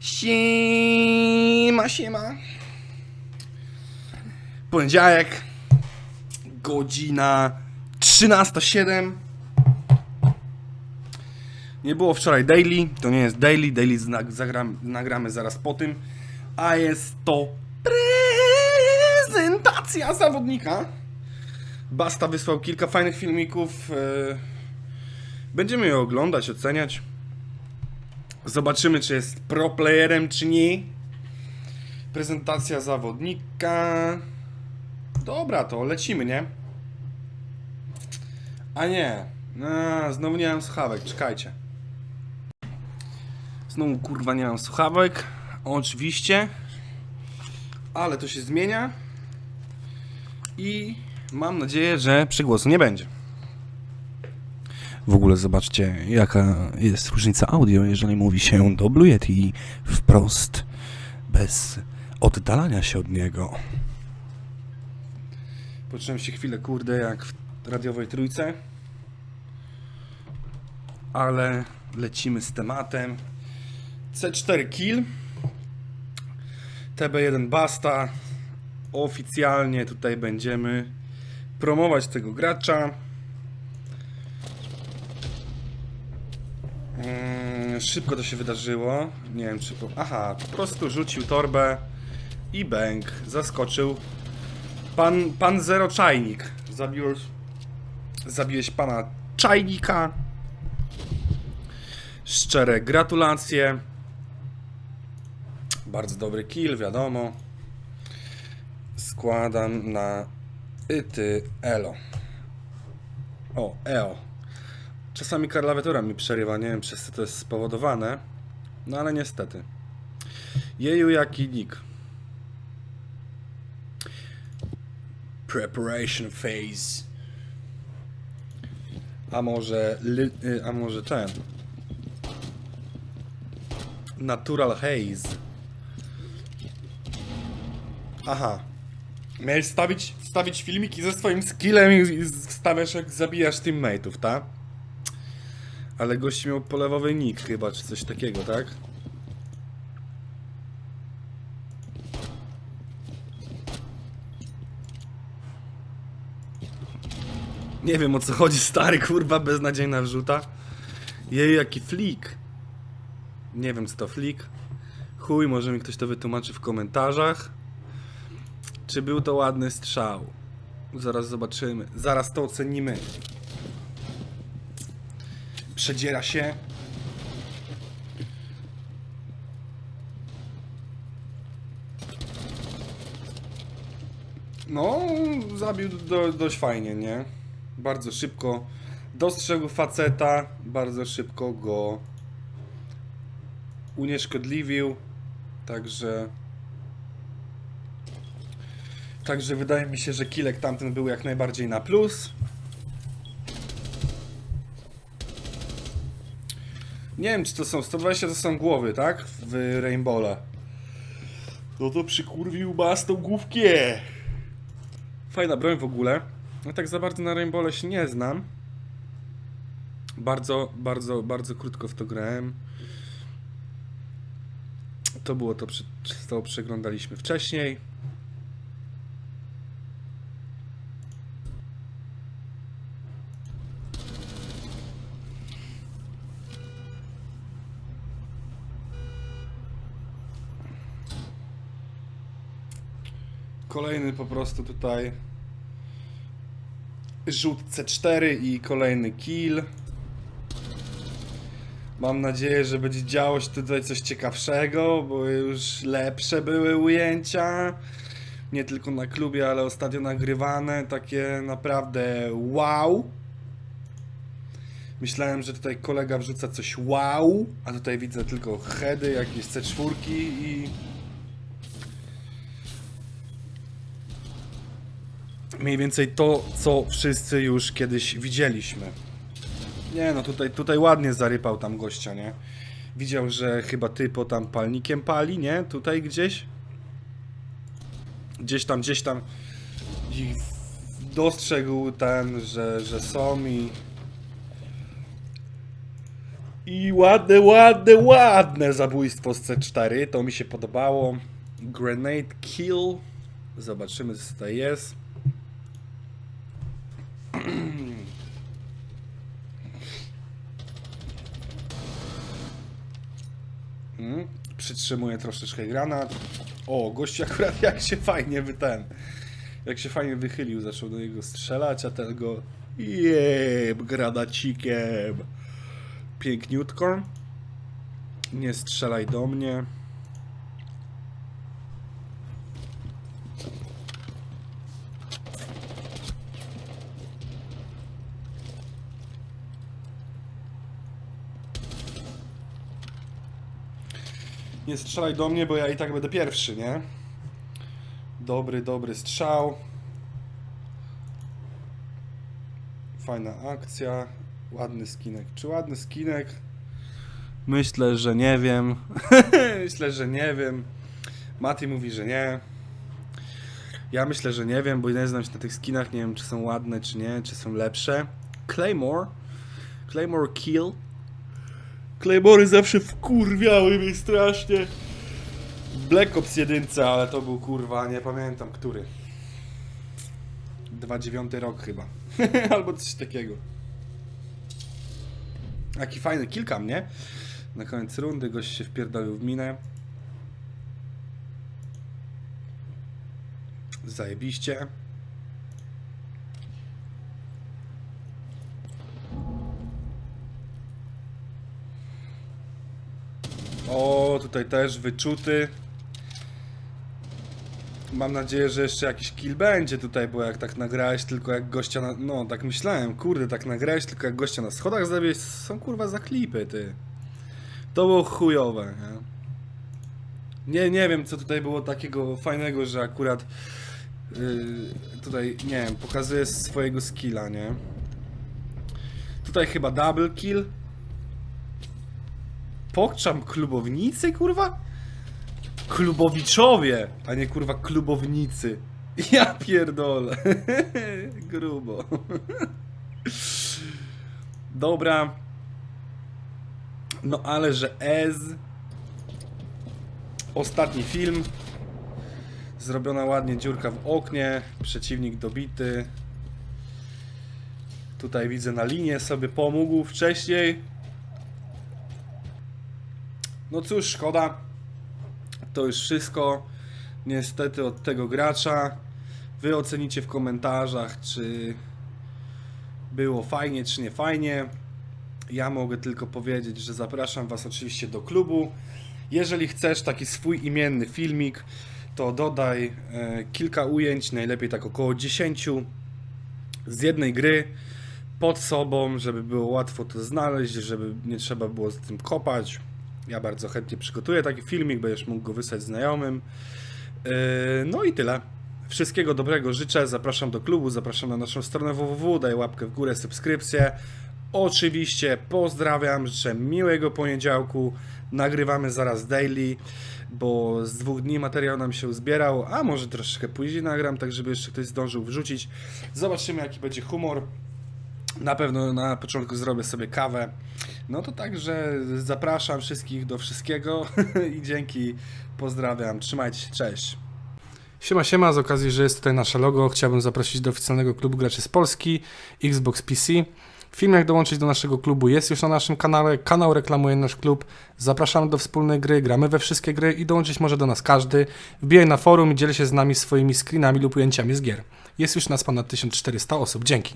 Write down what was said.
Siema, siema. Poniedziałek, godzina 13.07. Nie było wczoraj daily, to nie jest daily, daily zagram, nagramy zaraz po tym, a jest to prezentacja zawodnika. Basta wysłał kilka fajnych filmików. e, Będziemy je oglądać, oceniać. Zobaczymy, czy jest pro playerem, czy nie. Prezentacja zawodnika. Dobra, to lecimy, nie? A nie. A, znowu nie mam słuchawek, czekajcie. Znowu kurwa nie mam słuchawek. Oczywiście. Ale to się zmienia. I mam nadzieję, że przygłosu nie będzie. W ogóle zobaczcie, jaka jest różnica audio, jeżeli mówi się do Blue Yeti wprost, bez oddalania się od niego. Poczułem się chwilę, kurde, jak w radiowej trójce. Ale lecimy z tematem. C4 kill. TB1 basta. Oficjalnie tutaj będziemy promować tego gracza. Szybko to się wydarzyło. Nie wiem czy. Po... Aha, po prostu rzucił torbę i bęk. Zaskoczył. Pan, pan Zero Czajnik. Zabiłeś. Zabiłeś pana Czajnika. Szczere gratulacje. Bardzo dobry kill, wiadomo. Składam na Yty Elo. O, EO. Czasami klawiatura mi przerywa, nie wiem przez co to jest spowodowane. No ale niestety. Jeju jaki nick. Preparation phase. A może y, a może ten. Natural haze. Aha. Miałeś stawić, stawić filmiki ze swoim skillem i wstawiasz jak zabijasz teammateów, tak? Ale gość miał polewowy nick chyba, czy coś takiego, tak? Nie wiem o co chodzi, stary kurwa, beznadziejna wrzuta. Jej, jaki flik. Nie wiem co to flik. Chuj, może mi ktoś to wytłumaczy w komentarzach. Czy był to ładny strzał? Zaraz zobaczymy. Zaraz to ocenimy. Przedziera się. No, zabił do, dość fajnie, nie? Bardzo szybko dostrzegł faceta, bardzo szybko go unieszkodliwił. Także. Także wydaje mi się, że kilek tamten był jak najbardziej na plus. Nie wiem, czy to są 120 to są głowy, tak? W Rainbowle. No to przykurwił bastą główkę. Fajna broń w ogóle. No tak za bardzo na Rainbowle się nie znam. Bardzo, bardzo, bardzo krótko w to grałem. To było to, co przeglądaliśmy wcześniej. Kolejny po prostu tutaj rzut C4 i kolejny kill. Mam nadzieję, że będzie działo się tutaj coś ciekawszego, bo już lepsze były ujęcia. Nie tylko na klubie, ale ostatnio nagrywane. Takie naprawdę wow. Myślałem, że tutaj kolega wrzuca coś wow, a tutaj widzę tylko heady, jakieś C4 i mniej więcej to, co wszyscy już kiedyś widzieliśmy. Nie no, tutaj, tutaj ładnie zarypał tam gościa, nie? Widział, że chyba typo tam palnikiem pali, nie? Tutaj gdzieś. Gdzieś tam, gdzieś tam i dostrzegł ten, że, że są i I ładne, ładne, ładne zabójstwo z C4. To mi się podobało. Grenade kill. Zobaczymy, co tutaj jest. Przytrzymuję troszeczkę granat. O, gość akurat jak się fajnie wy ten. Jak się fajnie wychylił, zaczął do niego strzelać, a ten go jeb granacikiem. Piękniutko. Nie strzelaj do mnie. Nie strzelaj do mnie, bo ja i tak będę pierwszy, nie? Dobry, dobry strzał. Fajna akcja. Ładny skinek. Czy ładny skinek? Myślę, że nie wiem. myślę, że nie wiem. Mati mówi, że nie. Ja myślę, że nie wiem, bo nie znam się na tych skinach. Nie wiem, czy są ładne, czy nie, czy są lepsze. Claymore. Claymore Kill. Claymory zawsze wkurwiały mnie strasznie. Black Ops 1, ale to był kurwa, nie pamiętam który. 29 rok chyba. Albo coś takiego. Jaki fajny kilka mnie. Na koniec rundy gość się wpierdolił w minę. Zajebiście. O, tutaj też wyczuty. Mam nadzieję, że jeszcze jakiś kill będzie tutaj, bo jak tak nagrałeś tylko jak gościa na... No, tak myślałem, kurde, tak nagrałeś tylko jak gościa na schodach zabiłeś, są kurwa za klipy, ty. To było chujowe, nie? Nie, nie wiem, co tutaj było takiego fajnego, że akurat yy, tutaj, nie wiem, pokazuje swojego skilla, nie? Tutaj chyba double kill. Pokczam klubownicy, kurwa? Klubowiczowie, a nie kurwa klubownicy. Ja pierdolę. Grubo. Dobra. No ale że Ez. Ostatni film. Zrobiona ładnie dziurka w oknie. Przeciwnik dobity. Tutaj widzę na linię sobie pomógł wcześniej. No cóż, szkoda. To już wszystko. Niestety od tego gracza. Wy ocenicie w komentarzach, czy było fajnie, czy nie fajnie. Ja mogę tylko powiedzieć, że zapraszam Was oczywiście do klubu. Jeżeli chcesz taki swój imienny filmik, to dodaj e, kilka ujęć, najlepiej tak około 10 z jednej gry pod sobą, żeby było łatwo to znaleźć, żeby nie trzeba było z tym kopać. Ja bardzo chętnie przygotuję taki filmik, będziesz mógł go wysłać znajomym. Yy, No i tyle. Wszystkiego dobrego życzę. Zapraszam do klubu, zapraszam na naszą stronę www. Daj łapkę w górę, subskrypcję. Oczywiście pozdrawiam, życzę miłego poniedziałku. Nagrywamy zaraz daily, bo z dwóch dni materiał nam się uzbierał, a może troszeczkę później nagram, tak żeby jeszcze ktoś zdążył wrzucić. Zobaczymy jaki będzie humor. Na pewno na początku zrobię sobie kawę. No to także zapraszam wszystkich do wszystkiego i dzięki, pozdrawiam, trzymajcie się, cześć. Siema, siema, z okazji, że jest tutaj nasze logo, chciałbym zaprosić do oficjalnego klubu graczy z Polski, Xbox PC. Film jak dołączyć do naszego klubu jest już na naszym kanale, kanał reklamuje nasz klub, zapraszamy do wspólnej gry, gramy we wszystkie gry i dołączyć może do nas każdy. Wbijaj na forum i dziel się z nami swoimi screenami lub ujęciami z gier. Jest już nas ponad 1400 osób, dzięki.